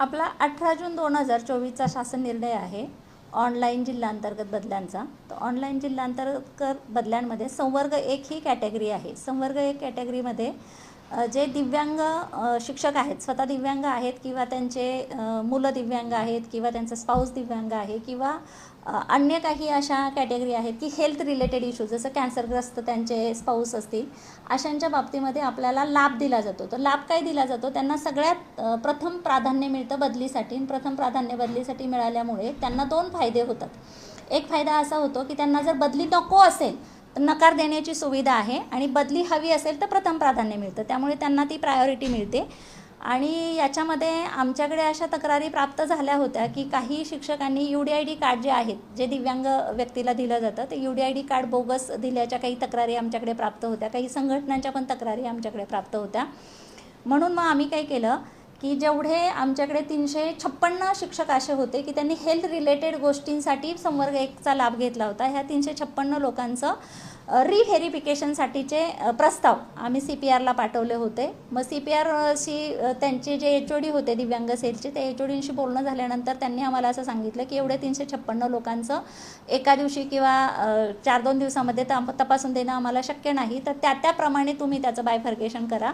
आपला अठरा जून दोन हजार चोवीसचा शासन निर्णय आहे ऑनलाईन जिल्हांतर्गत बदल्यांचा. तर ऑनलाईन जिल्हांतर्गत बदल्यांमध्ये संवर्ग एक ही कॅटेगरी आहे. संवर्ग एक कॅटेगरीमध्ये जे दिव्यांग शिक्षक आहेत स्वतः दिव्यांग आहेत किंवा त्यांचे मुलं दिव्यांग आहेत किंवा त्यांचा स्पाऊस दिव्यांग आहे किंवा अन्य काही अशा कॅटेगरी आहेत की हेल्थ रिलेटेड इश्यूज जसं कॅन्सरग्रस्त त्यांचे स्पाऊस असतील अशांच्या बाबतीमध्ये आपल्याला लाभ दिला जातो. तर लाभ काय दिला जातो? त्यांना सगळ्यात प्रथम प्राधान्य मिळतं बदलीसाठी आणि प्रथम प्राधान्य बदलीसाठी मिळाल्यामुळे त्यांना दोन फायदे होतात. एक फायदा असा होतो की त्यांना जर बदली नको असेल तर नकार देण्याची सुविधा आहे आणि बदली हवी असेल तर प्रथम प्राधान्य मिळतं. त्यामुळे त्यांना ती प्रायोरिटी मिळते. आणि याच्यामध्ये आमच्याकडे अशा तक्रारी प्राप्त झाल्या होत्या की काही शिक्षकांनी U D I D card जे आहेत जे दिव्यांग व्यक्तीला दिलं जातं ते U D I D card bogus दिल्याच्या काही तक्रारी आमच्याकडे प्राप्त होत्या. काही संघटनांच्या पण तक्रारी आमच्याकडे प्राप्त होत्या. म्हणून मग आम्ही काय केलं की जेवढे आमच्याकडे तीनशे छप्पन्न शिक्षक असे होते की त्यांनी हेल्थ रिलेटेड गोष्टींसाठी संवर्ग एकचा लाभ घेतला होता. ह्या तीनशे छप्पन्न लोकांचं रिव्हेरिफिकेशनसाठीचे प्रस्ताव आम्ही सी पी आरला पाठवले होते. मग सी पी आरशी त्यांचे जे एच ओ डी होते दिव्यांग सेलचे ते एच ओ डींशी बोलणं झाल्यानंतर त्यांनी आम्हाला असं सांगितलं की एवढे तीनशे छप्पन्न लोकांचं एका दिवशी किंवा चार दोन दिवसामध्ये तपासून देणं आम्हाला शक्य नाही. तर त्या त्याप्रमाणे तुम्ही त्याचं बायफर्केशन करा.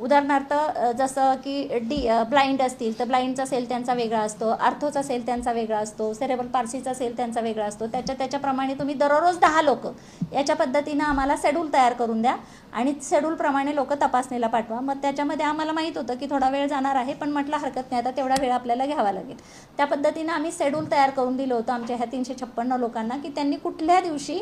उदाहरणार्थ जसं की डी ब्लाइंड असतील तर ब्लाइंडचा सेल त्यांचा वेगळा असतो आर्थोचा सेल त्यांचा वेगळा असतो सेरेबल पार्सीचा सेल त्यांचा वेगळा असतो त्याच्या त्याच्याप्रमाणे तुम्ही दररोज दहा लोक याच्या पद्धतीनं आम्हाला शेड्यूल तयार करून द्या आणि शेड्यूलप्रमाणे लोक तपासणीला पाठवा. मग त्याच्यामध्ये आम्हाला माहीत होतं की थोडा वेळ जाणार आहे पण म्हटलं हरकत नाही आता तेवढा वेळ आपल्याला घ्यावा लागेल. त्या पद्धतीनं आम्ही शेड्यूल तयार करून दिलं होतं आमच्या ह्या तीनशे छप्पन्न लोकांना की त्यांनी कुठल्या दिवशी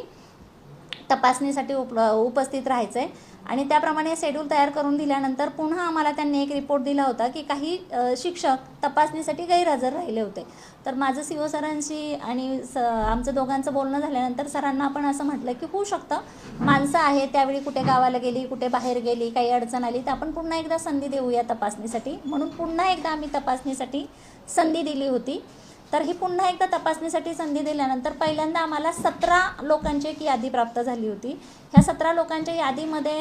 तपासणीसाठी उप उपस्थित राहायचं आहे आणि त्याप्रमाणे शेड्यूल तयार करून दिल्यानंतर पुन्हा आम्हाला त्यांनी एक रिपोर्ट दिला होता की काही शिक्षक तपासणीसाठी गैरहजर राहिले होते. तर माझं सी ओ सरांशी आणि स आमचं दोघांचं बोलणं झाल्यानंतर सरांना आपण असं म्हटलं की होऊ शकतं. माणसं आहे त्यावेळी कुठे गावाला गेली कुठे बाहेर गेली काही अडचण आली तर आपण पुन्हा एकदा संधी देऊया तपासणीसाठी. म्हणून पुन्हा एकदा आम्ही तपासणीसाठी संधी दिली होती. तर ही पुन्हा एकदा तपासणीसाठी संधी दिल्यानंतर पहिल्यांदा आम्हाला सतरा लोकांची एक यादी प्राप्त झाली होती. ह्या सतरा लोकांच्या यादीमध्ये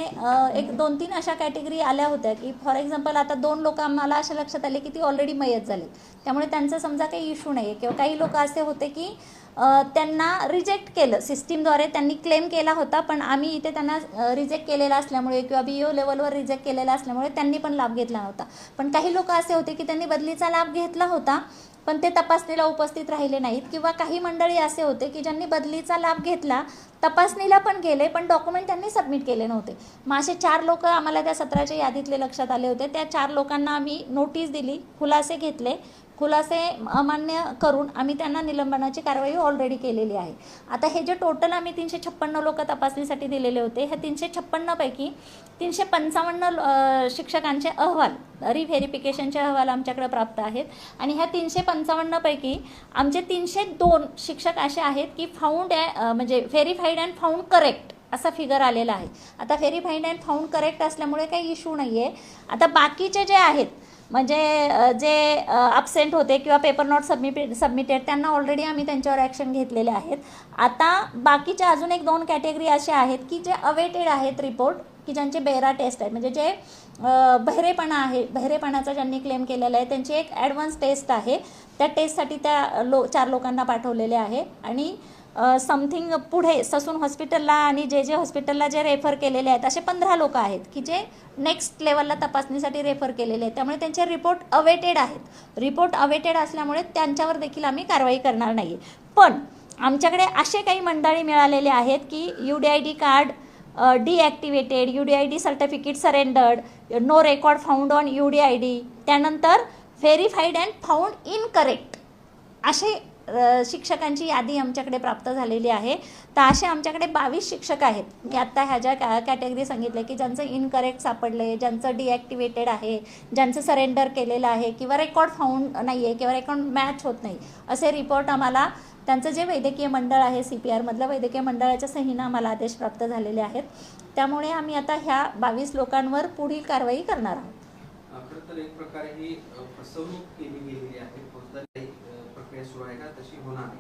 एक दोन तीन अशा कॅटेगरी आल्या होत्या की फॉर एक्झाम्पल आता दोन लोक आम्हाला अशा लक्षात आले की ती ऑलरेडी मयत झाली त्यामुळे त्यांचं समजा काही इशू नाही आहे किंवा काही लोक असे होते की त्यांना रिजेक्ट केलं. सिस्टीमद्वारे त्यांनी क्लेम केला होता पण आम्ही इथे त्यांना रिजेक्ट केलेला असल्यामुळे किंवा बी ओ लेवलवर रिजेक्ट केलेला असल्यामुळे त्यांनी पण लाभ घेतला नव्हता पण काही लोक असे होते की त्यांनी बदलीचा लाभ घेतला होता पण ते तपासणीला उपस्थित राहिले नाहीत. किंवा काही मंडळी असे होते की ज्यांनी बदलीचा लाभ घेतला तपासणीला पण गेले पण डॉक्युमेंट त्यांनी सबमिट केले नव्हते. मग असे चार लोक आम्हाला त्या सत्राच्या यादीतले लक्षात आले होते. त्या चार लोकांना आम्ही नोटीस दिली खुलासे घेतले. खुलासे अमान्य करून आम्ही त्यांना निलंबनाची कारवाई ऑलरेडी केलेली आहे. आता हे जे टोटल आम्ही तीनशे छप्पन्न लोक तपासणीसाठी दिलेले होते ह्या तीनशे छप्पन्नपैकी तीनशे पंचावन्न शिक्षकांचे अहवाल रिव्हेरिफिकेशनचे अहवाल आमच्याकडे प्राप्त आहेत. आणि ह्या तीनशे पंचावन्नपैकी आमचे तीनशे दोन शिक्षक असे आहेत की फाऊंड म्हणजे व्हेरीफाईड अँड फाऊंड करेक्ट असा फिगर आलेला आहे. आता व्हेरीफाईड अँड फाऊंड करेक्ट असल्यामुळे काही इशू नाही आहे आता बाकीचे जे आहेत म्हणजे जे अपसेंट होते किंवा पेपर नॉट सबमिटेड सबमिटेड त्यांना ऑलरेडी आम्ही त्यांच्यावर ॲक्शन घेतलेले आहेत. आता बाकीच्या अजून एक दोन कॅटेगरी असे आहेत की जे अवेटेड आहेत रिपोर्ट की ज्यांचे बेरा टेस्ट आहेत. म्हणजे जे बहिरेपणा आहे बहिरेपणाचा ज्यांनी क्लेम केलेला आहे त्यांची एक ॲडव्हान्स टेस्ट आहे. त्या टेस्टसाठी त्या लो चार लोकांना पाठवलेले आहे. आणि समथिंग पुढे ससून हॉस्पिटलला आणि जे जे हॉस्पिटलला जे रेफर केलेले आहेत असे पंधरा लोक आहेत की जे नेक्स्ट लेवलला तपासणीसाठी रेफर केलेले आहेत. त्यामुळे त्यांचे रिपोर्ट अवेटेड आहेत. रिपोर्ट अवेटेड असल्यामुळे त्यांच्यावर देखील आम्ही कारवाई करणार नाही पण आमच्याकडे असे काही मंडळी मिळालेले आहेत की U D I D card deactivated U D I D certificate surrendered no record found on U D I D त्यानंतर व्हेरीफाईड अँड फाउंड इनकरेक्ट असे शिक्षकांची यादी आमच्याकडे प्राप्त झालेली आहे. तर असे आमच्याकडे बावीस शिक्षक आहेत. मी आत्ता ह्या ज्या कॅ कॅटेगरी सांगितल्या की ज्यांचं इनकरेक्ट सापडले ज्यांचं डिॲक्टिवेटेड आहे ज्यांचं सरेंडर केलेलं आहे किंवा रेकॉर्ड फाउंड नाही आहे किंवा रेकॉर्ड मॅच होत नाही असे रिपोर्ट आम्हाला त्यांचं जे वैद्यकीय मंडळ आहे सी पी आरमधलं वैद्यकीय मंडळाच्या सहीनं आम्हाला आदेश प्राप्त झालेले आहेत. त्यामुळे आम्ही आता ह्या बावीस लोकांवर पुढील कारवाई करणार आहोत. तर एक प्रकारे ही फसवणूक केली गेलेली आहे. सुरू आहे का? तशी होणार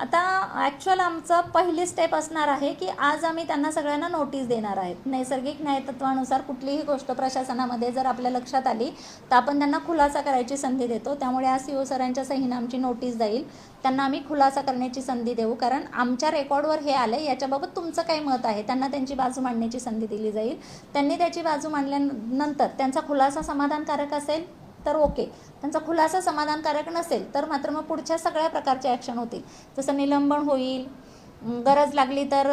आता ॲक्च्युअल आमचं पहिली स्टेप असणार आहे की आज आम्ही त्यांना सगळ्यांना नोटीस देणार आहेत. नैसर्गिक न्यायतत्वानुसार कुठलीही गोष्ट प्रशासनामध्ये जर आपल्या लक्षात आली तर आपण त्यांना खुलासा करायची संधी देतो. त्यामुळे आज सी ओ सरांच्या सहीनं आमची नोटीस जाईल. त्यांना आम्ही खुलासा करण्याची संधी देऊ. कारण आमच्या रेकॉर्डवर हे आलं याच्याबाबत तुमचं काय मत आहे. त्यांना त्यांची बाजू मांडण्याची संधी दिली जाईल. त्यांनी त्याची बाजू मांडल्यानंतर त्यांचा खुलासा समाधानकारक असेल? तर ओके. त्यांचा खुलासा समाधानकारक नसेल तर मात्र मग पुढच्या सगळ्या प्रकारचे ॲक्शन होतील. जसं निलंबन होईल गरज लागली तर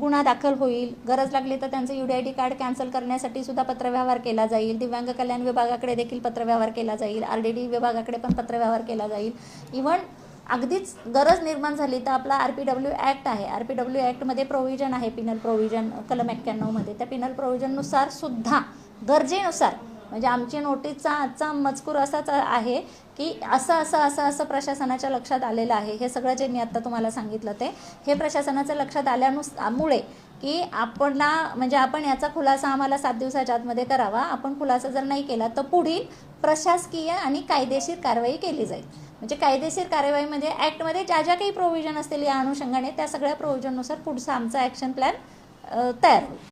गुन्हा दाखल होईल. गरज लागली तर त्यांचं U D I D card cancel करण्यासाठी सुद्धा पत्रव्यवहार केला जाईल. दिव्यांग कल्याण विभागाकडे देखील पत्रव्यवहार केला जाईल. आर डी डी विभागाकडे पण पत्रव्यवहार केला जाईल. इव्हन अगदीच गरज निर्माण झाली तर आपला आर पी डब्ल्यू ॲक्ट आहे. आर पी डब्ल्यू ॲक्टमध्ये प्रोव्हिजन आहे पिनल प्रोव्हिजन कलम एक्क्याण्णवमध्ये. त्या पिनल प्रोव्हिजननुसार सुद्धा गरजेनुसार म्हणजे आमची नोटीसचा आजचा मजकूर असाच आहे की असं असं असं असं प्रशासनाच्या लक्षात आलेलं आहे. हे सगळं जे मी आत्ता तुम्हाला सांगितलं ते हे प्रशासनाच्या लक्षात आल्यानुस मुळे की आपण म्हणजे आपण याचा खुलासा आम्हाला सात दिवसाच्या आतमध्ये करावा. आपण खुलासा जर नाही केला तर पुढील प्रशासकीय आणि कायदेशीर कारवाई केली जाईल. म्हणजे कायदेशीर कारवाईमध्ये म्हणजे ॲक्टमध्ये ज्या ज्या काही प्रोव्हिजन असतील या अनुषंगाने त्या सगळ्या प्रोव्हिजननुसार पुढचा आमचा ॲक्शन प्लॅन तयार होईल.